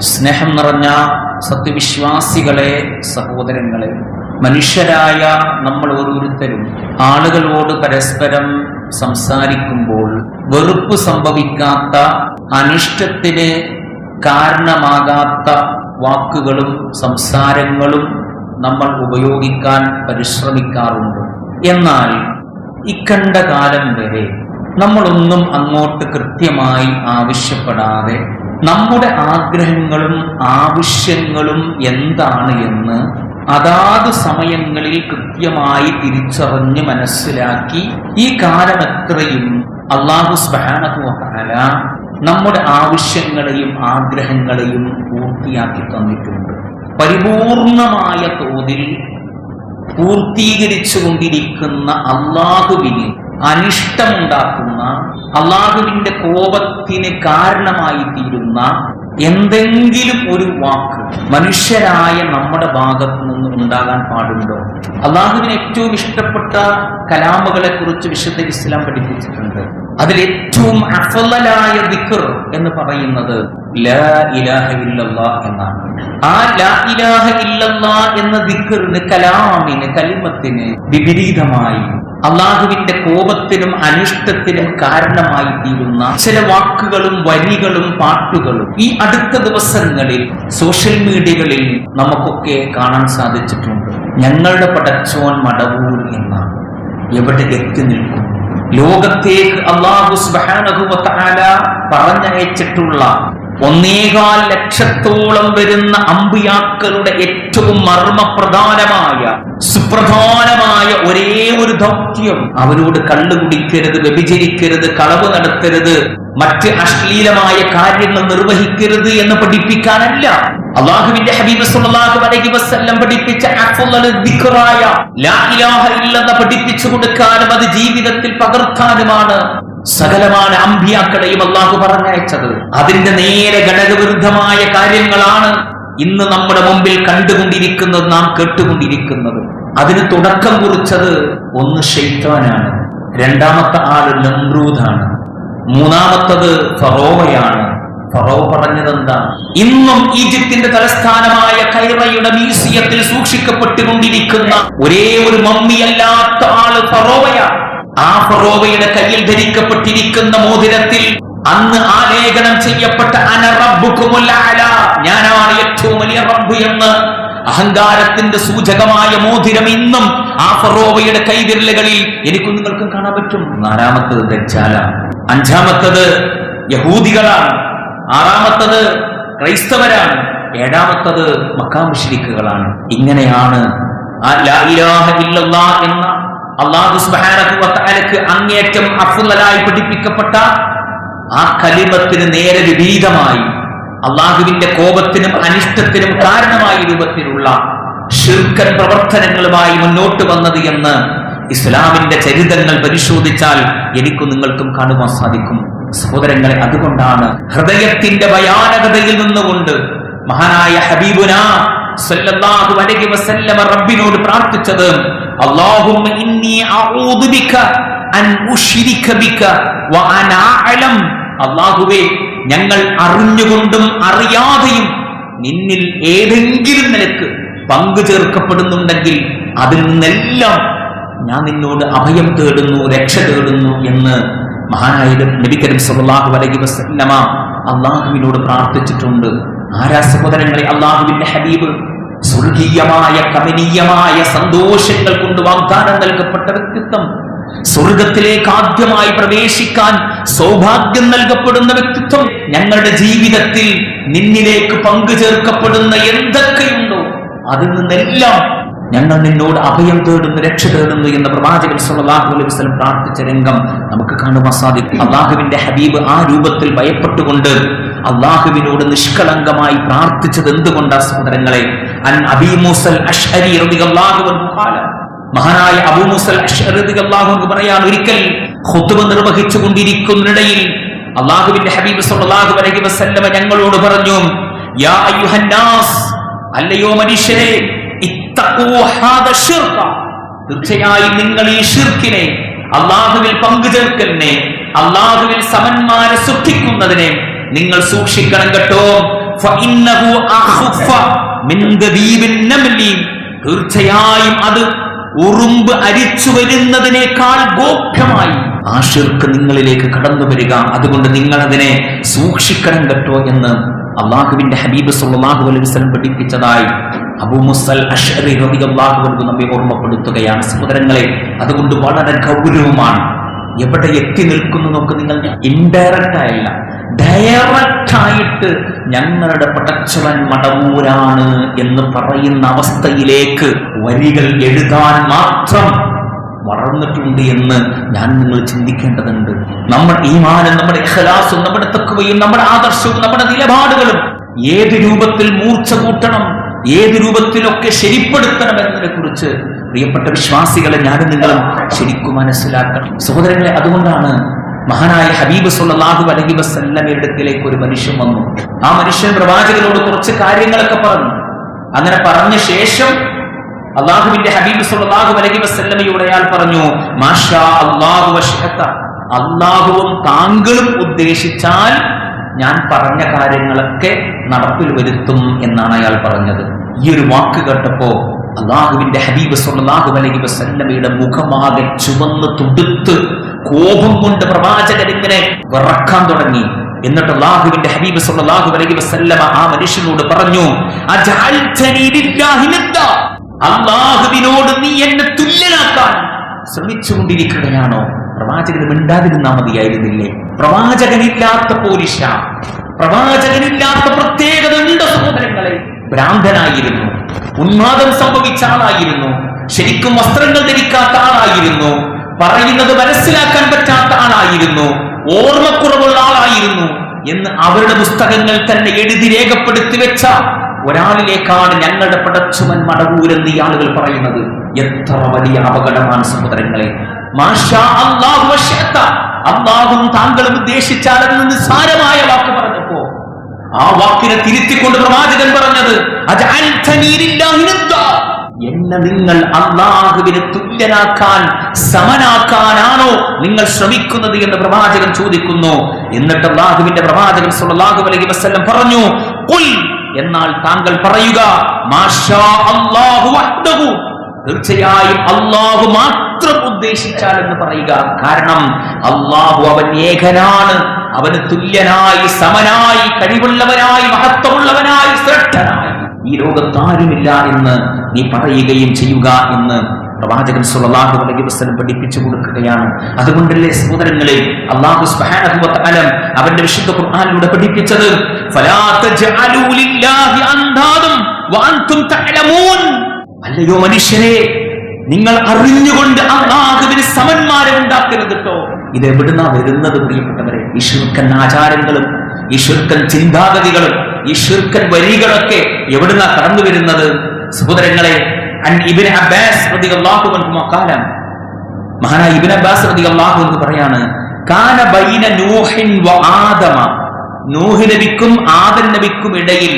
സ്നേഹം നിറഞ്ഞ സത്യവിശ്വാസികളെ സഹോദരങ്ങളെ മനുഷ്യരായ നമ്മൾ ഓരോരുത്തരും ആളുകളോട് പരസ്പരം സംസാരിക്കുമ്പോൾ വെറുപ്പ് സംഭവിക്കാത്ത അനിഷ്ടത്തിന് കാരണമാകാത്ത വാക്കുകളും സംസാരങ്ങളും നമ്മൾ ഉപയോഗിക്കാൻ പരിശ്രമിക്കാറുണ്ട്. എന്നാൽ ഇക്കണ്ട കാലം വരെ നമ്മളൊന്നും അങ്ങോട്ട് കൃത്യമായി ആവശ്യപ്പെടാതെ നമ്മുടെ ആഗ്രഹങ്ങളും ആവശ്യങ്ങളും എന്താണ് എന്ന് അതാത് സമയങ്ങളിൽ കൃത്യമായി തിരിച്ചറിഞ്ഞ് മനസ്സിലാക്കി ഈ കാലം എത്രയും അള്ളാഹു സ്ബാനഹുല നമ്മുടെ ആവശ്യങ്ങളെയും ആഗ്രഹങ്ങളെയും പൂർത്തിയാക്കി തന്നിട്ടുണ്ട്. പരിപൂർണമായ തോതിൽ പൂർത്തീകരിച്ചു കൊണ്ടിരിക്കുന്ന അള്ളാഹുവിന് അനിഷ്ടമുണ്ടാക്കുന്ന അള്ളാഹുവിന്റെ കോപത്തിന് കാരണമായി തീരുന്ന എന്തെങ്കിലും ഒരു വാക്ക് മനുഷ്യരായ നമ്മുടെ ഭാഗത്തു നിന്ന് ഉണ്ടാകാൻ പാടുണ്ടോ? അള്ളാഹുവിന് ഏറ്റവും ഇഷ്ടപ്പെട്ട കലാമുകളെ കുറിച്ച് വിശുദ്ധ ഇസ്ലാം പഠിപ്പിച്ചിട്ടുണ്ട്. അതിൽ ഏറ്റവും അഫലായ ദിക്കർ എന്ന് പറയുന്നത് ലാ എന്നാണ്. ആ ലാ ഇലാഹ ഇല്ലല്ലാ എന്ന ദിക്കറിന് കലാമിന് കലിമത്തിന് വിപരീതമായി അള്ളാഹുവിന്റെ കോപത്തിനും അനിഷ്ടത്തിനും കാരണമായി തീരുന്ന ചില വാക്കുകളും വരികളും പാട്ടുകളും ഈ അടുത്ത ദിവസങ്ങളിൽ സോഷ്യൽ മീഡിയകളിൽ നമുക്കൊക്കെ കാണാൻ സാധിച്ചിട്ടുണ്ട്. ഞങ്ങളുടെ പടച്ചോൻ മടവൂർ എന്നാണ്. എവിടെ എത്തി നിൽക്കും ലോകത്തേക്ക് അള്ളാഹു സുബാനഹുല പറഞ്ഞയച്ചിട്ടുള്ള ഒന്നേകാൽ ലക്ഷത്തോളം വരുന്ന അമ്പിയാക്കളുടെ ഏറ്റവും മർമ്മപ്രധാനമായ സുപ്രധാനമായ ഒരേ ഒരു ദൗത്യം. അവരോട് കള്ളുകുടിക്കരുത് വ്യഭിചരിക്കരുത് കളവ് നടത്തരുത് മറ്റ് അശ്ലീലമായ കാര്യങ്ങൾ നിർവഹിക്കരുത് എന്ന് പഠിപ്പിക്കാനല്ല. അള്ളാഹുവിന്റെ ഹബീബ് സല്ലല്ലാഹു അലൈഹി വസല്ലം പഠിപ്പിച്ച ദിക്റായ ലാ ഇലാഹ ഇല്ലെന്ന് പഠിപ്പിച്ചു കൊടുക്കാനും അത് ജീവിതത്തിൽ പകർത്താനുമാണ് സകലമാണ് അമ്പിയാക്കളെയും അള്ളാഹു പറഞ്ഞയച്ചത്. അതിന്റെ നേരെ ഘടകവിരുദ്ധമായ കാര്യങ്ങളാണ് ഇന്ന് നമ്മുടെ മുമ്പിൽ കണ്ടുകൊണ്ടിരിക്കുന്നത് നാം കേട്ടുകൊണ്ടിരിക്കുന്നത്. അതിന് തുടക്കം കുറിച്ചത് ഒന്ന് ഷെയ്ത്താനാണ് രണ്ടാമത്തെ ആൾ നമ്രൂദാണ്. മൂന്നാമത്തത് ഫറോവയാണ്. ഫറോവ പറഞ്ഞതെന്താ? ഇന്നും ഈജിപ്തിന്റെ തലസ്ഥാനമായ കൈറയുടെ മ്യൂസിയത്തിൽ സൂക്ഷിക്കപ്പെട്ടുകൊണ്ടിരിക്കുന്ന ഒരേ ഒരു മമ്മിയല്ലാത്ത ആൾ ഫറോവയാണ് ആ ഫറോവയുടെ കയ്യിൽ ധരിക്കപ്പെട്ടിരിക്കുന്ന മോതിരത്തിൽ അന്ന് ആലേഖനം ചെയ്യപ്പെട്ട ഞാനാണ് ഏറ്റവും വലിയ റബ്ബ് എന്ന് അഹങ്കാരത്തിന്റെ സൂചകമായ മോതിരം ഇന്നും ആ ഫറോവയുടെ കൈവിരലുകളിൽ എനിക്കും നിങ്ങൾക്കും കാണാൻ പറ്റും. നാലാമത്തത് ദജ്ജാല. അഞ്ചാമത്തത് യഹൂദികളാണ്. ആറാമത്തത് ക്രൈസ്തവരാണ്. ഏഴാമത്തത് മക്കാമുഷിരിക്കുകളാണ് ഇങ്ങനെയാണ് ആ ലാ ഇലാഹ എന്ന അള്ളാഹു അങ്ങേറ്റം അഫുലായി പഠിപ്പിക്കപ്പെട്ട ആ കലിമത്തിന് നേരെ വിപരീതമായി അള്ളാഹുവിന്റെ കോപത്തിനും അനിഷ്ടത്തിനും കാരണമായ രൂപത്തിലുള്ള ഷിർക്കൻ പ്രവർത്തനങ്ങളുമായി മുന്നോട്ട് വന്നത് എന്ന് ഇസ്ലാമിന്റെ ചരിതങ്ങൾ പരിശോധിച്ചാൽ എനിക്കും നിങ്ങൾക്കും കാണുവാൻ സാധിക്കും. സഹോദരങ്ങളെ അതുകൊണ്ടാണ് ഹൃദയത്തിന്റെ ഭയാനകതയിൽ നിന്നുകൊണ്ട് മഹാനായ ഹബീബുന സല്ലല്ലാഹു അലൈഹി വസല്ലമ റബ്ബിനോട് പ്രാർത്ഥിച്ചത് അല്ലാഹുമ്മ ഇന്നി അഊദു ബിക അൻ ഉശ്രിക ബിക വ അന അഅലം. അല്ലാഹുവേ ഞങ്ങൾ അറിഞ്ഞുകൊണ്ടും അറിയാതെയും നിന്നിൽ ഏതെങ്കിലും നിലയ്ക്ക് പങ്കു ചേർക്കപ്പെടുന്നുണ്ടെങ്കിൽ അതിൽ നിന്നെല്ലാം ഞാൻ നിന്നോട് അഭയം തേടുന്നു രക്ഷ തേടുന്നു എന്ന് മഹാനായ നബി കരീം സല്ലല്ലാഹു അലൈഹി വസല്ലമ അള്ളാഹുവിനോട് പ്രാർത്ഥിച്ചിട്ടുണ്ട്. ആരാ സഹോദരങ്ങളെ അള്ളാഹുവിന്റെ ഹബീബ്? സ്വർഗീയമായ കമനീയമായ സന്തോഷങ്ങൾ കൊണ്ട് വാഗ്ദാനം നൽകപ്പെട്ട വ്യക്തിത്വം. സ്വർഗത്തിലേക്ക് ആദ്യമായി പ്രവേശിക്കാൻ സൗഭാഗ്യം നൽകപ്പെടുന്ന വ്യക്തിത്വം ഞങ്ങളുടെ ജീവിതത്തിൽ നിന്നിലേക്ക് പങ്കു ചേർക്കപ്പെടുന്ന എന്തൊക്കെയുണ്ടോ അതിൽ നിന്നെല്ലാം ഞങ്ങൾ നിന്നോട് അഭയം തേടുന്നു രക്ഷ തേടുന്നു എന്ന് പ്രവാചകൻ സല്ലല്ലാഹു അലൈഹി വസ്ലം പ്രാർത്ഥിച്ച രംഗം നമുക്ക് കാണുവാൻ സാധിക്കും. അള്ളാഹുവിന്റെ ഹബീബ് ആ രൂപത്തിൽ ഭയപ്പെട്ടുകൊണ്ട് അള്ളാഹുവിനോട് നിഷ്കളങ്കമായി പ്രാർത്ഥിച്ചത് എന്തുകൊണ്ടാ സഹോദരങ്ങളെ? മൂസൽ മഹാനായ അബൂ മൂസൽ പറയാൻ ഒരിക്കൽ ഖുത്ബ നിർവഹിച്ചു കൊണ്ടിരിക്കുന്നിടയിൽ അള്ളാഹുവിന്റെ ഹബീബ് സല്ലല്ലാഹു അലൈഹി വസല്ലമ ഞങ്ങളോട് പറഞ്ഞു യാ അല്ലയോ മനുഷ്യരെ തീർച്ചയായും നിങ്ങൾ ഈ ഷിർക്കിനെ അള്ളാഹുവിൽ പങ്കുചേർക്കലിനെ അള്ളാഹുവിൽ സമന്മാരെ സൃഷ്ടിക്കുന്നതിനെ നിങ്ങൾ സൂക്ഷിക്കണം കേട്ടോ. തീർച്ചയായും അത് ഉറുമ്പ് അരിച്ചു വരുന്നതിനേക്കാൾ ഗോപ്യമായി. ആ ഷിർക്ക് നിങ്ങളിലേക്ക് കടന്നു വരിക. അതുകൊണ്ട് നിങ്ങൾ അതിനെ സൂക്ഷിക്കണം കേട്ടോ എന്ന് അള്ളാഹുവിന്റെ ഹബീബ് സുല്ലാഹു അലൈഹി വസല്ലം പഠിപ്പിച്ചതായി. ഓർമ്മപ്പെടുത്തുകയാണ്. സഹോദരങ്ങളെ അതുകൊണ്ട് വളരെ ഗൗരവമാണ്. എവിടെ എത്തി നിൽക്കുന്നു നോക്ക് നിങ്ങൾ ഇൻഡയറക്റ്റ് ആയില്ല. ഡയറക്റ്റ് ആയിട്ട് ഞങ്ങളുടെ പടച്ചുവൻ മടവൂരാണ് എന്ന് പറയുന്ന അവസ്ഥയിലേക്ക് വരികൾ എഴുതാൻ മാത്രം വളർന്നിട്ടുണ്ട് എന്ന് ഞാൻ നിങ്ങൾ ചിന്തിക്കേണ്ടതുണ്ട്. നമ്മൾ ഈമാനും നമ്മുടെ ഇഖലാസും നമ്മുടെ തക്കുവയും നമ്മുടെ ആദർശവും നമ്മുടെ നിലപാടുകളും ഏത് രൂപത്തിൽ മൂർച്ച കൂട്ടണം? ഏത് രൂപത്തിലൊക്കെ ശരിപ്പെടുത്തണം എന്നതിനെ കുറിച്ച് പ്രിയപ്പെട്ട വിശ്വാസികളെ ഞാനും നിങ്ങളും ശരിക്കും മനസ്സിലാക്കണം. സഹോദരങ്ങളെ അതുകൊണ്ടാണ് മഹാനായ ഹബീബ് സുല്ലാഹു അലഹി വസല്ലമയുടെ അടുക്കിലേക്ക് ഒരു മനുഷ്യൻ വന്നു. ആ മനുഷ്യൻ പ്രവാചകനോട് കുറച്ച് കാര്യങ്ങളൊക്കെ പറഞ്ഞു. അങ്ങനെ പറഞ്ഞ ശേഷം അള്ളാഹുവിന്റെ ഹബീബ് സുല്ലാഹു അലഹി വസല്ലമയോട് അയാൾ പറഞ്ഞു മാഷാ അള്ളാഹുവും താങ്കളും ഉദ്ദേശിച്ചാൽ ഞാൻ പറഞ്ഞ കാര്യങ്ങളൊക്കെ നടപ്പിൽ വരുത്തും എന്നാണ് അയാൾ പറഞ്ഞത്. ഈ ഒരു വാക്ക് കേട്ടപ്പോ അള്ളാഹുവിന്റെ ഹബീബ് സൊല്ലാഹു അലഹി വസല്ലമയുടെ മുഖമാകെ ചുവന്ന് തുടുത്ത് കോപം കൊണ്ട് പ്രവാചകൻ ഇങ്ങനെ വിറക്കാൻ തുടങ്ങി. എന്നിട്ട് അള്ളാഹുവിന്റെ ഹബീബ് സൊല്ലാഹു അലൈഹി വസല്ലമ ആ മനുഷ്യനോട് പറഞ്ഞു അള്ളാഹുവിനോട് നീ എന്നെ തുല്യനാക്കാൻ ശ്രമിച്ചുകൊണ്ടിരിക്കുകയാണോ? പ്രവാചകന് മിണ്ടാതിരുന്നാ മതിയായിരുന്നില്ലേ? പ്രവാചകനില്ലാത്ത പോലിശ. പ്രവാചകനില്ലാത്ത പ്രത്യേകത ഉണ്ട് സഹോദരങ്ങളെ ഭ്രാന്തനായിരുന്നു. ഉന്മാദം സംഭവിച്ച ആളായിരുന്നു. ശരിക്കും വസ്ത്രങ്ങൾ ധരിക്കാത്ത ആളായിരുന്നു. പറയുന്നത് മനസ്സിലാക്കാൻ പറ്റാത്ത ആളായിരുന്നു. ഓർമ്മക്കുറവുള്ള ആളായിരുന്നു എന്ന് അവരുടെ പുസ്തകങ്ങൾ തന്നെ എഴുതി രേഖപ്പെടുത്തി വെച്ച ഒരാളിലേക്കാണ് ഞങ്ങളുടെ പടച്ചുമൻ മടവൂരെന്ന് ഈ ആളുകൾ പറയുന്നത്. എത്ര വലിയ അപകടമാണ് സഹോദരങ്ങളെ. അല്ലാഹും താങ്കളും ഉദ്ദേശിച്ചാൽ അതിന് നിസ്സാരമായ വാക്ക് പറഞ്ഞപ്പോ ആ വാക്കിനെ തിരുത്തിക്കൊണ്ട് പ്രവാചകൻ പറഞ്ഞത്. എന്നെ നിങ്ങൾ അള്ളാഹുവിന് തുല്യനാക്കാൻ സമനാക്കാനാണോ നിങ്ങൾ ശ്രമിക്കുന്നത് എന്ന് പ്രവാചകൻ ചോദിക്കുന്നു. എന്നിട്ട് അള്ളാഹുവിന്റെ പ്രവാചകൻ സല്ലല്ലാഹു അലൈഹി വസല്ലം പറഞ്ഞു എന്നാൽ താങ്കൾ പറയുക തീർച്ചയായും അള്ളാഹു മാത്രം ഉദ്ദേശിച്ചാൽ എന്ന് പറയുക? കാരണം അള്ളാഹു അവൻ ഏകനാണ്. അവന് തുല്യനായി സമനായി കഴിവുള്ളവനായി മഹത്വമുള്ളവനായി ശ്രേഷ്ഠനായി. ഈ ലോകത്താരുമില്ല എന്ന് നീ പറയുകയും ചെയ്യുക എന്ന് പ്രവാചകൻ സുല്ലാഹു അലൈഹി വസ്ലം പഠിപ്പിച്ചു കൊടുക്കുകയാണ്. അതുകൊണ്ടല്ലേ സഹോദരങ്ങളെ അള്ളാഹു സുബ്ഹാനഹു വ അവന്റെ വിശുദ്ധ ഖുർആനിലൂടെ പഠിപ്പിച്ചത്? അല്ലയോ മനുഷ്യരെ നിങ്ങൾ അറിഞ്ഞുകൊണ്ട് അള്ളാഹുവിന് സമന്മാരെ ഉണ്ടാക്കരുത് കേട്ടോ ഇത് എവിടുന്നാ വരുന്നത് പ്രിയപ്പെട്ടവരെ? ഈ ശുർക്കൻ ആചാരങ്ങളും ഈ ശുർക്കൻ ചിന്താഗതികളും ഈ ശുർക്കൻ വരികളൊക്കെ എവിടുന്നാ കടന്നു വരുന്നത്? സഹോദരങ്ങളെ ഇബ്നു അബ്ബാസ് മഹാനായ ഇബ്നു അബ്ബാസ് റളിയല്ലാഹു അൻഹു പറയാണ് കാന ബൈന നൂഹിൻ വ ആദമ. നൂഹ് നബിക്കും ആദൻ നബിക്കും ഇടയിൽ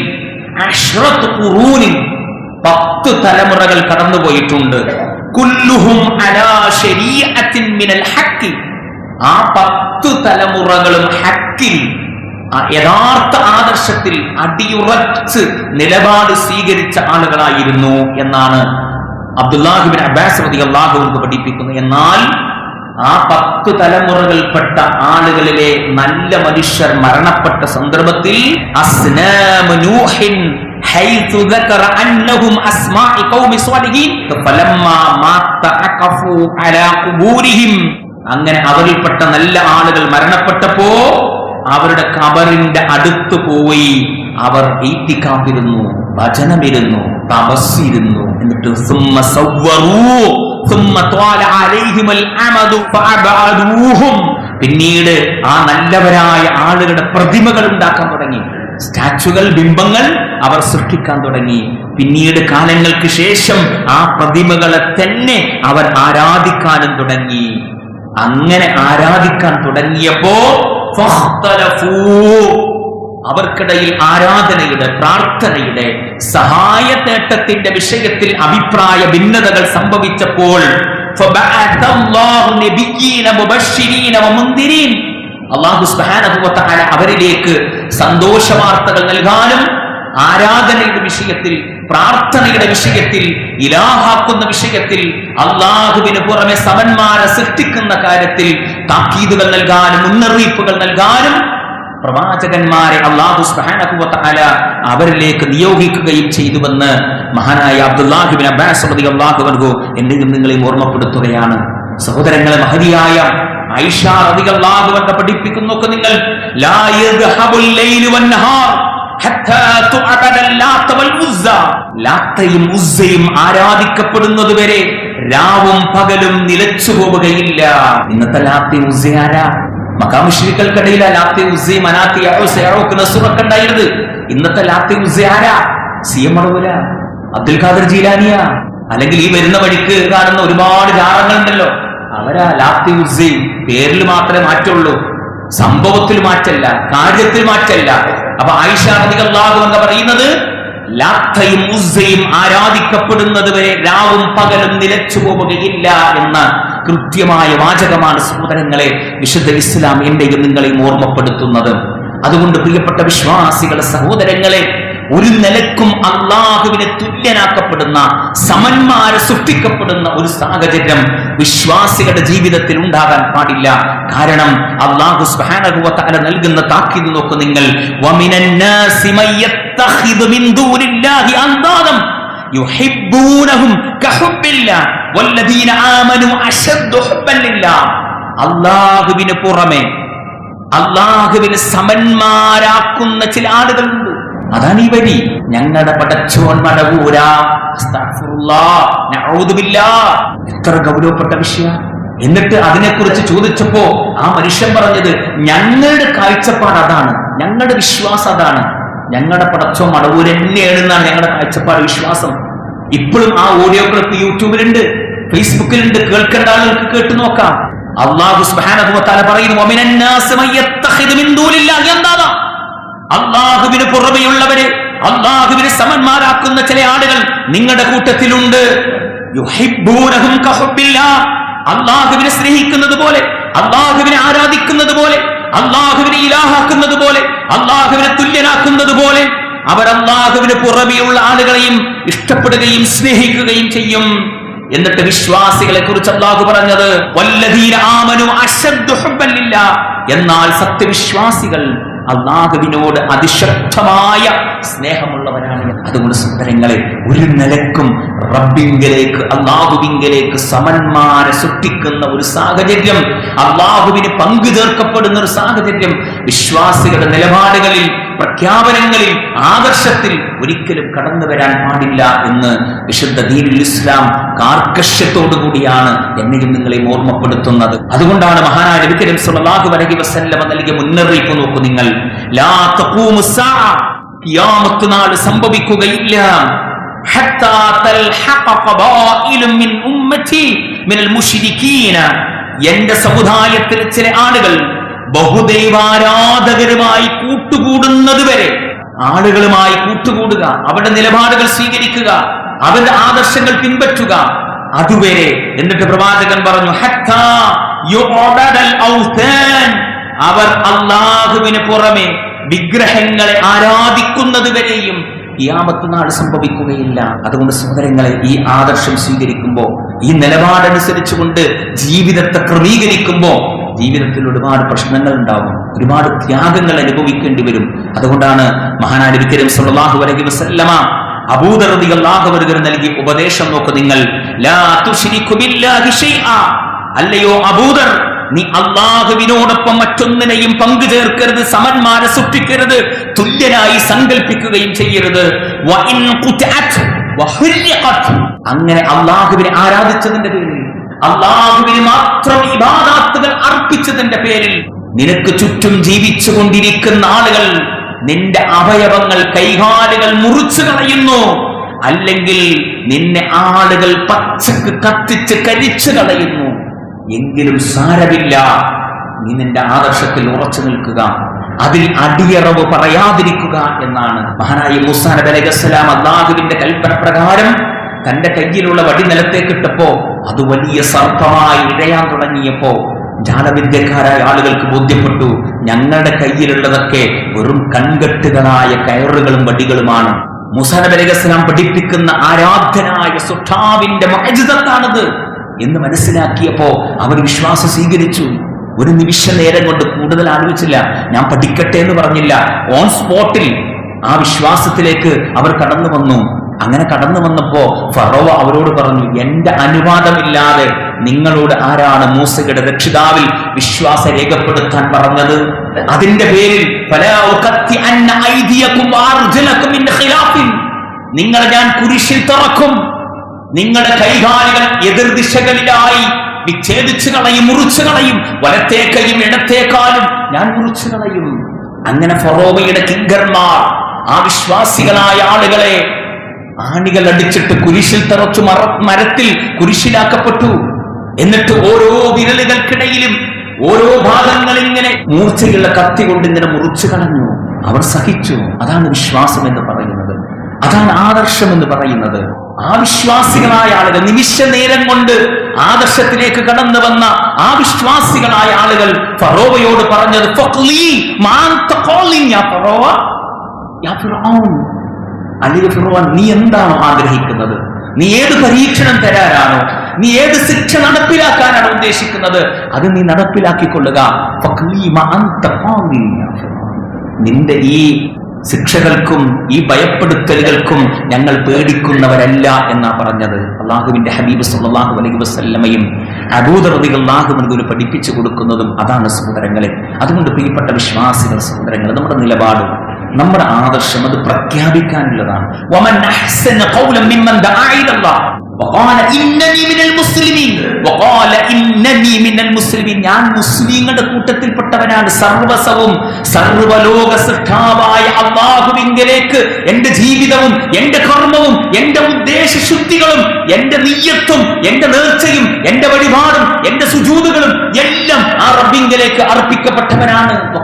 പത്ത് തലമുറകൾ കടന്നുപോയിട്ടുണ്ട്. ആ പത്ത് തലമുറകളും ഹക്കിൽ യഥാർത്ഥ ആദർശത്തിൽ അടിയുറച്ച് നിലപാട് സ്വീകരിച്ച ആളുകളായിരുന്നു എന്നാണ് അബ്ദുല്ലാഹിബിൻ അബ്ബാസ് മതി അള്ളാഹുവിന് പഠിപ്പിക്കുന്നത്. എന്നാൽ ആ പത്ത് തലമുറകൾപ്പെട്ട ആളുകളിലെ നല്ല മനുഷ്യർ മരണപ്പെട്ട സന്ദർഭത്തിൽ حيث ذكر أنهم أسماء قوم صالحين فلما مات عكفوا على قبورهم അങ്ങനെ അവരിൽപ്പെട്ട നല്ല ആളുകൾ മരണപ്പെട്ടപ്പോ അവരുടെ കബറിന്റെ അടുത്ത് പോയി അവർ ഈത്തിക്കാപ്പിരുന്നു ഭജനമിരുന്നു തപസ്സിരുന്നു എന്നിട്ട് സുമ്മ സവ്വറൂ, സുമ്മ ത്വാല അലൈഹിമൽ അമദു ഫഅബഅദൂഹും. പിന്നീട് ആ നല്ലവരായ ആളുകളുടെ പ്രതിമകൾ ഉണ്ടാക്കാൻ തുടങ്ങി സ്റ്റാച്ചുകൾ ബിംബങ്ങൾ അവർ സൃഷ്ടിക്കാൻ തുടങ്ങി. പിന്നീട് കാലങ്ങൾക്ക് ശേഷം ആ പ്രതിമകളെ തന്നെ അവർ ആരാധിക്കാനും തുടങ്ങി. അങ്ങനെ ആരാധിക്കാൻ തുടങ്ങിയപ്പോ അവർക്കിടയിൽ ആരാധനയുടെ പ്രാർത്ഥനയുടെ സഹായ നേട്ടത്തിന്റെ വിഷയത്തിൽ അഭിപ്രായ ഭിന്നതകൾ സംഭവിച്ചപ്പോൾ അള്ളാഹു അവരിലേക്ക് സന്തോഷ വാർത്തകൾ നൽകാനും ആരാധനയുടെ വിഷയത്തിൽ പ്രാർത്ഥനയുടെ വിഷയത്തിൽ ഇലാഹാക്കുന്ന വിഷയത്തിൽ അള്ളാഹുവിന് പുറമെ സമന്മാരെ സൃഷ്ടിക്കുന്ന കാര്യത്തിൽ താക്കീതുകൾ നൽകാനും മുന്നറിയിപ്പുകൾ നൽകാനും പ്രവാചകന്മാരെ അള്ളാഹു സുബ്ഹാനഹു അവരിലേക്ക് നിയോഗിക്കുകയും ചെയ്തുവെന്ന് മഹാനായ അബ്ദുല്ലാഹിബിൻ അബ്ബാസ് അള്ളാഹു അൻഹു എന്നെയും നിങ്ങളെയും ഓർമ്മപ്പെടുത്തുകയാണ്. സഹോദരങ്ങളെ മഹതിയായ ഐഷ റളിയല്ലാഹു അൻഹ പഠിപ്പിക്കുന്നൊക്കെ നിങ്ങൾ ലാ യദ്ഹബുൽ ലൈലു വന്നഹാർ ലാത്തയും ഉസ്സയും ആരാധിക്കപ്പെടുന്നത് വരെ രാവും പകലും നിലച്ചു പോവുകയില്ല. ഇന്നത്തെ ലാത്തി ഉസ്സ ആരാ? മക്കാമുഷ്രിക്കൽക്കിടയിൽ ലാത്തി ഉസി മനാത്തി ഒക്കെ നസുറൊക്കെ ഉണ്ടായിരുന്നത്. ഇന്നത്തെ ലാത്തി ഉസ്സ ആരാ? സി എം മടവൂല അബ്ദുൽ ഖാദർ ജീലാനിയ. അല്ലെങ്കിൽ ഈ വരുന്ന വഴിക്ക് കാണുന്ന ഒരുപാട് ജാറങ്ങളുണ്ടല്ലോ. അവരാ ലാത്തി ഉസി പേരിൽ മാത്രമേ മാറ്റുള്ളൂ. സംഭവത്തിൽ മാറ്റല്ല കാര്യത്തിൽ മാറ്റല്ല. അപ്പൊ ആയിഷ നദികളാഹു എന്ന് പറയുന്നത് ലാത്തയും ഉസ്സയും ആരാധിക്കപ്പെടുന്നത് വരെ രാവും പകലും നിലച്ചു പോവുകയില്ല എന്ന കൃത്യമായ വാചകമാണ് സഹോദരങ്ങളെ വിശുദ്ധ ഇസ്ലാം എന്റെയും നിങ്ങളെയും ഓർമ്മപ്പെടുത്തുന്നത്. അതുകൊണ്ട് പ്രിയപ്പെട്ട വിശ്വാസികളെ സഹോദരങ്ങളെ ഒരു നിലക്കും അള്ളാഹുവിനെ തുല്യനാക്കപ്പെടുന്ന സമന്മാരെ സൃഷ്ടിക്കപ്പെടുന്ന ഒരു സാഹചര്യം വിശ്വാസികളുടെ ജീവിതത്തിൽ ഉണ്ടാകാൻ പാടില്ല. കാരണം അള്ളാഹു സ്ബാനകുവത്തല നൽകുന്ന താക്കീത് നോക്കൂ നിങ്ങൾ. അള്ളാഹുവിന് പുറമെ അള്ളാഹുവിന് സമന്മാരാക്കുന്ന ചില ആളുകളുണ്ട്. അതാണ് ഈ വഴി ഞങ്ങളുടെ പടച്ചോൻ മടവൂരാ. എത്ര ഗൗരവപ്പെട്ട വിഷയം. എന്നിട്ട് അതിനെക്കുറിച്ച് ചോദിച്ചപ്പോ ആ മനുഷ്യൻ പറഞ്ഞത് ഞങ്ങളുടെ കാഴ്ചപ്പാട് അതാണ്. ഞങ്ങളുടെ വിശ്വാസം അതാണ്. ഞങ്ങളുടെ പടച്ചോ മടവൂർ തന്നെയാണെന്നാണ് ഞങ്ങളുടെ കാഴ്ചപ്പാട് വിശ്വാസം. ഇപ്പോഴും ആ ഓഡിയോ ക്ലിപ്പ് യൂട്യൂബിലുണ്ട് ഫേസ്ബുക്കിലുണ്ട്. കേൾക്കേണ്ട ആളുകൾക്ക് കേട്ടു നോക്കാം. അള്ളാഹു സുബ്ഹാനഹു പറയുന്നു അള്ളാഹുവിന് പുറമെയുള്ളവരെ അള്ളാഹുവിന് സമന്മാരാക്കുന്ന ചില ആളുകൾ നിങ്ങളുടെ കൂട്ടത്തിലുണ്ട്. അള്ളാഹുവിനെ സ്നേഹിക്കുന്നത് പോലെ അള്ളാഹുവിനെ ആരാധിക്കുന്നത് പോലെ അള്ളാഹുവിനെ ഇലാഹാക്കുന്നത് പോലെ അള്ളാഹുവിനെ തുല്യനാക്കുന്നത് പോലെ അവർ അള്ളാഹുവിന് പുറമെയുള്ള ആളുകളെയും ഇഷ്ടപ്പെടുകയും സ്നേഹിക്കുകയും ചെയ്യും. എന്നിട്ട് വിശ്വാസികളെ കുറിച്ച് അള്ളാഹു പറഞ്ഞത് വല്ലധീര ആമനു എന്നാൽ സത്യവിശ്വാസികൾ അള്ളാഹുവിനോട് അതിശക്തമായ സ്നേഹമുള്ളവനാണ് അതുകൊണ്ട് സുന്ദരങ്ങളെ ഒരു നിലക്കും റബ്ബിങ്കലേക്ക് അള്ളാഹുവിങ്കലേക്ക് സമന്മാരെ സൃഷ്ടിക്കുന്ന ഒരു സാഹചര്യം അള്ളാഹുവിന് പങ്കു ചേർക്കപ്പെടുന്ന ഒരു സാഹചര്യം വിശ്വാസികളുടെ നിലപാടുകളിൽ പ്രഖ്യാപനങ്ങളിൽ ആദർശത്തിൽ ഒരിക്കലും കടന്നു വരാൻ പാടില്ല എന്ന് വിശുദ്ധ ദീനുൽ ഇസ്ലാം കാർക്കശ്യത്തോടു കൂടിയാണ് എന്നെയും നിങ്ങളെയും ഓർമ്മപ്പെടുത്തുന്നത്. അതുകൊണ്ടാണ് മഹാനായ നബി കരീം സല്ലല്ലാഹു അലൈഹി വസല്ലമ നൽകിയ മുന്നറിയിപ്പ് നോക്കൂ നിങ്ങൾ. ലാ തഖൂമു സഅ ഖിയാമത്ത് നാൾ സംഭവിക്കുകയില്ല. ഹത്താ تلحق قبائل മിൻ أمتي من المشركين എന്റെ സമുദായത്തിലെ ചില ആളുകൾ ബഹുദൈവാരാധകരുമായി കൂട്ടുകൂടുന്നത് വരെ ആളുകളുമായി കൂട്ടുകൂടുക അവരുടെ നിലപാടുകൾ സ്വീകരിക്കുക അവരുടെ ആദർശങ്ങൾ പിൻപറ്റുക അതുവരെ എന്നിട്ട് പ്രവാചകൻ പറഞ്ഞു. അവർ അള്ളാഹുവിന് പുറമെ വിഗ്രഹങ്ങളെ ആരാധിക്കുന്നത് വരെയും യാമത്ത് നാൾ സംഭവിക്കുകയില്ല. അതുകൊണ്ട് സഹോദരങ്ങളെ ഈ ആദർശം സ്വീകരിക്കുമ്പോൾ ഈ നിലപാടനുസരിച്ചുകൊണ്ട് ജീവിതത്തെ ക്രമീകരിക്കുമ്പോൾ ജീവിതത്തിൽ ഒരുപാട് പ്രശ്നങ്ങൾ ഉണ്ടാകും ഒരുപാട് ത്യാഗങ്ങൾ അനുഭവിക്കേണ്ടി വരും. അതുകൊണ്ടാണ് മഹാനായ വിക്രം സല്ലല്ലാഹു അലൈഹി വസല്ലമ അബൂദർ റളിയല്ലാഹു അൻഹു നൽകിയ ഉപദേശം നോക്ക് നിങ്ങൾ. അല്ലയോ അബൂദർ? നീ അള്ളാഹുവിനോടൊപ്പം മറ്റൊന്നിനെയും പങ്കു ചേർക്കരുത് സമന്മാരെ സൃഷ്ടിക്കരുത് തുല്യനായി സങ്കല്പിക്കുകയും ചെയ്യരുത്. അങ്ങനെ അള്ളാഹുവിനെ ആരാധിച്ചതിന്റെ പേരിൽ അള്ളാഹുവിന് മാത്രം ഇബാദാത്തുകൾ അർപ്പിച്ചതിന്റെ പേരിൽ നിനക്ക് ചുറ്റും ജീവിച്ചു കൊണ്ടിരിക്കുന്ന ആളുകൾ നിന്റെ അവയവങ്ങൾ കൈകാലുകൾ മുറിച്ചു കളയുന്നു. അല്ലെങ്കിൽ നിന്നെ ആളുകൾ പച്ചക്ക് കത്തിച്ച് കരിച്ചു കളയുന്നു. എങ്കിലും സാരമില്ല. നീ നിന്റെ ആദർശത്തിൽ ഉറച്ചു നിൽക്കുക. അതിൽ അടിയറവ് പറയാതിരിക്കുക എന്നാണ് മഹാനായി മൂസാ നബി അലൈഹി വസല്ലം അള്ളാഹുവിന്റെ കൽപ്പന പ്രകാരം തന്റെ കയ്യിലുള്ള വടി നിലത്തേക്കിട്ടപ്പോ അത് വലിയ സർപ്പമായി ഇഴയാൻ തുടങ്ങിയപ്പോ ജാലവിദ്യക്കാരായ ആളുകൾക്ക് ബോധ്യപ്പെട്ടു. ഞങ്ങളുടെ കയ്യിലുള്ളതൊക്കെ വെറും കൺകെട്ടുകളായ കയറുകളും വടികളുമാണ്. മുസാനബ് അലൈഹിസ്ലാം പഠിപ്പിക്കുന്ന ആരാധനായ സുഠാവിന്റെ മഹജിതത്താണത് എന്ന് മനസ്സിലാക്കിയപ്പോൾ അവർ വിശ്വാസം സ്വീകരിച്ചു. ഒരു നിമിഷ നേരം കൊണ്ട് കൂടുതൽ ആലോചിച്ചില്ല. ഞാൻ പഠിക്കട്ടെ എന്ന് പറഞ്ഞില്ല. ഓൺ സ്പോട്ടിൽ ആ വിശ്വാസത്തിലേക്ക് അവർ കടന്നു വന്നു. അങ്ങനെ കടന്നു വന്നപ്പോ ഫറോവ അവരോട് പറഞ്ഞു എന്റെ അനുവാദമില്ലാതെ നിങ്ങളോട് ആരാണ് മൂസയുടെ രക്ഷിതാവിൽ വിശ്വാസ രേഖപ്പെടുത്താൻ പറഞ്ഞത്? അതിന്റെ പേരിൽ പല. നിങ്ങളെ ഞാൻ കുരിശിൽ തുറക്കും. നിങ്ങളുടെ കൈകാലുകൾ എതിർദിശകളിലായി വിച്ഛേദിച്ചു കളയും മുറിച്ചു കളയും വലത്തേക്കയും ഇടത്തേക്കാലും ഞാൻ മുറിച്ചു കളയും. അങ്ങനെ ഫറോവയുടെ കിങ്കർമാർ ആ വിശ്വാസികളായ ആളുകളെ ആണികൾ അടിച്ചിട്ട് കുരിശിൽ തറച്ചു മറ മരത്തിൽ കുരിശിലാക്കപ്പെട്ടു. എന്നിട്ട് ഓരോ വിരലുകൾക്കിടയിലും ഓരോ ഭാഗങ്ങൾ ഇങ്ങനെ മൂർച്ചയുള്ള കത്തി കൊണ്ട് ഇങ്ങനെ മുറിച്ചു കളഞ്ഞു. അവർ സഹിച്ചു. അതാണ് വിശ്വാസം എന്ന് പറയുന്നത്. അതാണ് ആദർശം എന്ന് പറയുന്നത്. ആ വിശ്വാസികളായ ആളുകൾ നിമിഷ നേരം കൊണ്ട് ആദർശത്തിലേക്ക് കടന്നു വന്ന ആ വിശ്വാസികളായ ആളുകൾ ഫറോവയോട് പറഞ്ഞത് "ഫഖ്ലി മാ അൻത യാ ഫറോവ യാ ഫിർഔൻ അല്ലെങ്കിൽ ഫിറോൻ നീ എന്താണോ ആഗ്രഹിക്കുന്നത്? നീ ഏത് പരീക്ഷണം തരാനാണോ? നീ ഏത് ശിക്ഷ നടപ്പിലാക്കാനാണ് ഉദ്ദേശിക്കുന്നത്? അത് നീ നടപ്പിലാക്കിക്കൊള്ളുക. നിന്റെ ഈ ശിക്ഷകൾക്കും ഈ ഭയപ്പെടുത്തലുകൾക്കും ഞങ്ങൾ പേടിക്കുന്നവരല്ല എന്നാ പറഞ്ഞത്. അള്ളാഹുവിന്റെ ഹബീബ് സല്ലാഹു അലൈഹി വസ്ല്ലമയും അബൂദർദികൾ അള്ളാഹു മുൻകൂർ പഠിപ്പിച്ചു കൊടുക്കുന്നതും അതാണ് സഹോദരങ്ങളെ. അതുകൊണ്ട് പ്രിയപ്പെട്ട വിശ്വാസികൾ സഹോദരങ്ങൾ നമ്മുടെ നിലപാട് നമ്മുടെ ആദർശം അത് പ്രഖ്യാപിക്കാനുള്ളതാണ്. ഞാൻ മുസ്ലിങ്ങളുടെ കൂട്ടത്തിൽപ്പെട്ടവനാണ്. സർവസവും സർവലോക സൃഷ്ടാവായ അള്ളാഹുവിങ്കലേക്ക് എന്റെ ജീവിതവും എന്റെ കർമ്മവും എന്റെ ഉദ്ദേശ ശുദ്ധികളും എന്റെ നീയത്തും എന്റെ നേർച്ചയും എന്റെ വഴിപാടും എന്റെ സുജൂതുകളും എല്ലാം ആ റബ്ബിങ്കലേക്ക് അർപ്പിക്കപ്പെട്ടവനാണ്.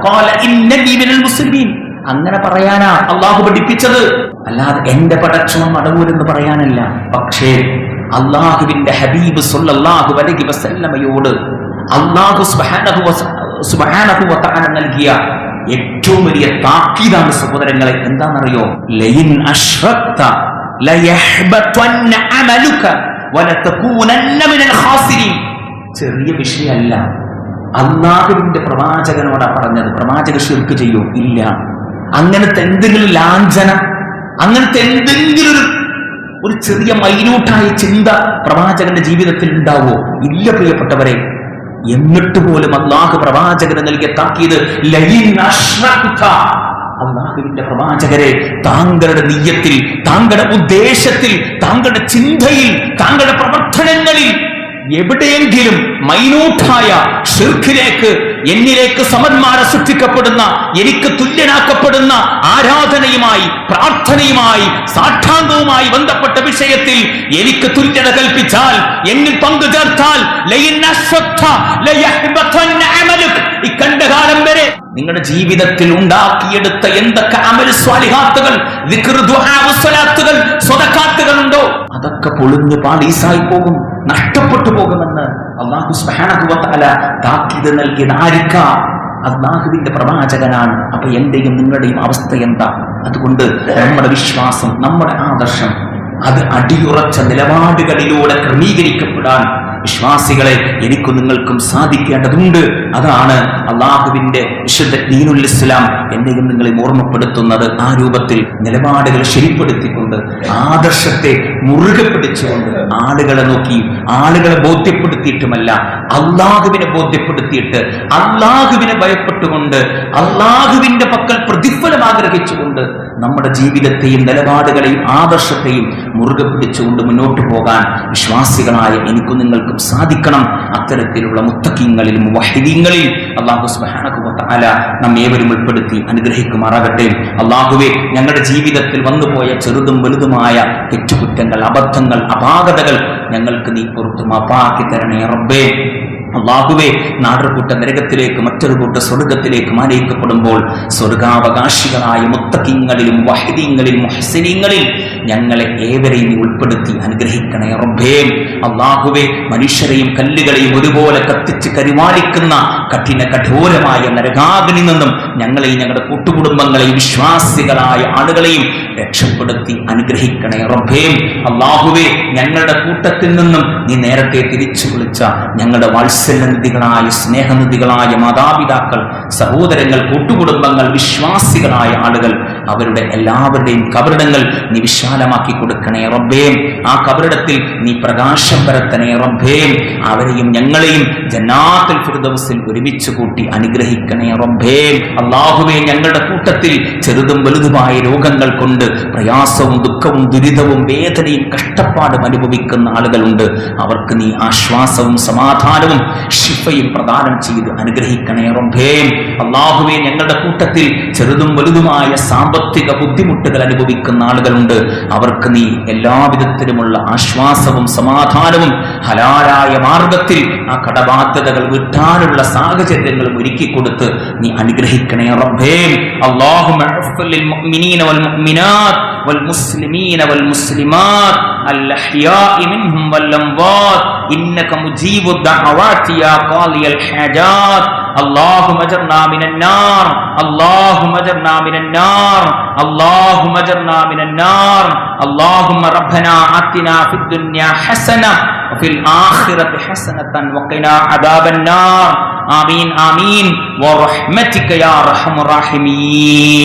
മുസ്ലിമീൻ. അങ്ങനെ പറയാനാ അള്ളാഹു പഠിപ്പിച്ചത്. അല്ലാതെ എന്റെ പടച്ചോൺ അടവൂരെന്ന് പറയാനല്ല. പക്ഷേ അള്ളാഹുവിന്റെ ഹബീബ് സുല്ലാഹു അലഹി വസല്ലമയോട് അള്ളാഹു നൽകിയ ഏറ്റവും വലിയ താക്കീതാണ് സഹോദരങ്ങളെ എന്താണെന്നറിയോ? ലയിൻ അശ്രദ്ധ ചെറിയ വിഷയമല്ല. അള്ളാഹുവിന്റെ പ്രവാചകനോടാ പറഞ്ഞത്. പ്രവാചക ശിർക്ക് ചെയ്യൂ. ഇല്ല. അങ്ങനത്തെ എന്തെങ്കിലും ലാഞ്ചന അങ്ങനത്തെ എന്തെങ്കിലും ഒരു ഒരു ചെറിയ മൈന്യൂട്ടായ ചിന്ത പ്രവാചകന്റെ ജീവിതത്തിൽ ഉണ്ടാവോ? ഇല്ല പ്രിയപ്പെട്ടവരെ. എന്നിട്ട് പോലും അള്ളാഹ് പ്രവാചകന് നൽകിയ താക്കീത് അള്ളാഹുവിന്റെ പ്രവാചകരെ താങ്കളുടെ നീയത്തിൽ താങ്കളുടെ ഉദ്ദേശത്തിൽ താങ്കളുടെ ചിന്തയിൽ താങ്കളുടെ പ്രവർത്തനങ്ങളിൽ എവിടെയെങ്കിലും മൈനൂട്ടായ ഷിർഖിലേക്ക് എന്നിലേക്ക് സമന്മാരെ സൃഷ്ടിക്കപ്പെടുന്ന എനിക്ക് തുല്യനാക്കപ്പെടുന്ന ആരാധനയുമായി പ്രാർത്ഥനയുമായി സാക്ഷാന്തവുമായി ബന്ധപ്പെട്ട വിഷയത്തിൽ എനിക്ക് തുല്യത കൽപ്പിച്ചാൽ എന്നിൽ പങ്കു ചേർത്താൽ. ഈ കണ്ടകാലം വരെ നിങ്ങളുടെ ജീവിതത്തിൽ ഉണ്ടാക്കിയെടുത്ത എന്തൊക്കെ അമൽ സ്വാലിഹാത്തുകൾ സ്വലാത്തുകൾ സ്വതക്കാത്തുകൾ ഉണ്ടോ? അതൊക്കെ പൊളിഞ്ഞ് പാളീസായി പോകും നഷ്ടപ്പെട്ടു പോകുമെന്ന് അള്ളാഹു തആല താക്കീത് നൽകിയത് ആരിക്ക? അള്ളാഹുവിന്റെ പ്രവാചകനാണ്. അപ്പൊ എന്റെയും നിങ്ങളുടെയും അവസ്ഥ എന്താ? അതുകൊണ്ട് നമ്മുടെ വിശ്വാസം നമ്മുടെ ആദർശം അത് അടിയുറച്ച നിലപാടുകളിലൂടെ ക്രമീകരിക്കപ്പെടാൻ വിശ്വാസികളെ എനിക്കും നിങ്ങൾക്കും സാധിക്കേണ്ടതുണ്ട്. അതാണ് അള്ളാഹുവിന്റെ വിശുദ്ധ ദീനുൽ ഇസ്ലാം എന്നെയും നിങ്ങളെ ഓർമ്മപ്പെടുത്തുന്നത്. ആ രൂപത്തിൽ നിലപാടുകൾ ശരിപ്പെടുത്തിക്കൊണ്ട് ആദർശത്തെ മുറുകെ പിടിച്ചുകൊണ്ട് ആളുകളെ നോക്കി ആളുകളെ ബോധ്യപ്പെടുത്തിയിട്ടുമല്ല അള്ളാഹുവിനെ ബോധ്യപ്പെടുത്തിയിട്ട് അള്ളാഹുവിനെ ഭയപ്പെട്ടുകൊണ്ട് അള്ളാഹുവിന്റെ പക്കൽ പ്രതിഫലം ആഗ്രഹിച്ചുകൊണ്ട് നമ്മുടെ ജീവിതത്തെയും നിലപാടുകളെയും ആദർശത്തെയും മുറുകെ പിടിച്ചുകൊണ്ട് മുന്നോട്ട് പോകാൻ വിശ്വാസികളായ എനിക്കും നിങ്ങൾക്കും സാധിക്കണം. അത്തരത്തിലുള്ള മുത്തക്കിങ്ങളിലും വഹിദീങ്ങളിൽ അള്ളാഹു തആല നമ്മേവരും ഉൾപ്പെടുത്തി അനുഗ്രഹിക്കുമാറാകട്ടെ. അള്ളാഹുവെ ഞങ്ങളുടെ ജീവിതത്തിൽ വന്നുപോയ ചെറുതും വലുതുമായ തെറ്റുകുറ്റങ്ങൾ അബദ്ധങ്ങൾ അപാകതകൾ ഞങ്ങൾക്ക് നീ പുറത്തു അപ്പാക്കി തരണേ റബ്ബേ. അള്ളാഹുവേ നാടർകൂട്ട നരകത്തിലേക്ക് മറ്റൊരു കൂട്ട സ്വർഗത്തിലേക്ക് മാനയിക്കപ്പെടുമ്പോൾ സ്വർഗാവകാശികളായ മുത്തക്കിങ്ങളിലും വഹദീങ്ങളിലും മുഹസിനീങ്ങളിൽ ഞങ്ങളെ ഏവരെയും ഉൾപ്പെടുത്തി അനുഗ്രഹിക്കണേ റബ്ബേ. അള്ളാഹുവെ മനുഷ്യരെയും കല്ലുകളെയും ഒരുപോലെ കത്തിച്ച് കരിവാളിക്കുന്ന കഠിന കഠോരമായ നരകാഗ്നി നിന്നും ഞങ്ങളെയും ഞങ്ങളുടെ കൂട്ടുകുടുംബങ്ങളെയും വിശ്വാസികളായ ആളുകളെയും രക്ഷപ്പെടുത്തി അനുഗ്രഹിക്കണേ റബ്ബേ. അള്ളാഹുവെ ഞങ്ങളുടെ കൂട്ടത്തിൽ നിന്നും നീ നേരത്തെ തിരിച്ചു വിളിച്ച ഞങ്ങളുടെ വാത്സല്യനിധികളായ സ്നേഹനദികളായ മാതാപിതാക്കൾ സഹോദരങ്ങൾ കൂട്ടുകുടുംബങ്ങൾ വിശ്വാസികളായ ആളുകൾ അവരുടെ എല്ലാവരുടെയും കബറിടങ്ങൾ നീ വിശാലമാക്കി കൊടുക്കണേ റബ്ബേ. ആ കബറിടത്തിൽ നീ പ്രകാശം പരത്തണേ റബ്ബേ. അവരെയും ഞങ്ങളെയും ജന്നാത്തുൽ ഫിർദൗസിൽ ഒരുമിച്ച് കൂട്ടി അനുഗ്രഹിക്കണേ റബ്ബേ. അള്ളാഹുവേ ഞങ്ങളുടെ കൂട്ടത്തിൽ ചെറുതും വലുതുമായ രോഗങ്ങൾ കൊണ്ട് പ്രയാസവും ദുഃഖവും ദുരിതവും വേദനയും കഷ്ടപ്പാടും അനുഭവിക്കുന്ന ആളുകളുണ്ട്. അവർക്ക് നീ ആശ്വാസവും സമാധാനവും ഷിഫയും പ്രദാനം ചെയ്ത് അനുഗ്രഹിക്കണേ റബ്ബേ. അള്ളാഹുവെ ഞങ്ങളുടെ കൂട്ടത്തിൽ ചെറുതും വലുതുമായ സാമ്പത്തിക ബുദ്ധിമുട്ടുകൾ അനുഭവിക്കുന്ന ആളുകളുണ്ട്. അവർക്ക് നീ എല്ലാവിധത്തിലുമുള്ള ആശ്വാസവും സമാധാനവും ഹലാലായ മാർഗത്തിൽ ആ കടബാധ്യതകൾ വിട്ടാനുള്ള സാഹചര്യങ്ങളും ഒരുക്കി കൊടുത്ത് നീ അനുഗ്രഹിക്കണേ റബ്ബേ. അള്ളാഹു والمسلمين والمسلمات الأحياء منهم والأموات. إنك مجيب الدعوات يا قاضي الحاجات. اللهم اجرنا من النار. اللهم اجرنا من النار. اللهم اجرنا من النار. اللهم ربنا آتنا في الدنيا حسنة وفي الآخرة حسنة وقنا عذاب النار. آمين آمين. ورحمتك يا أرحم الراحمين.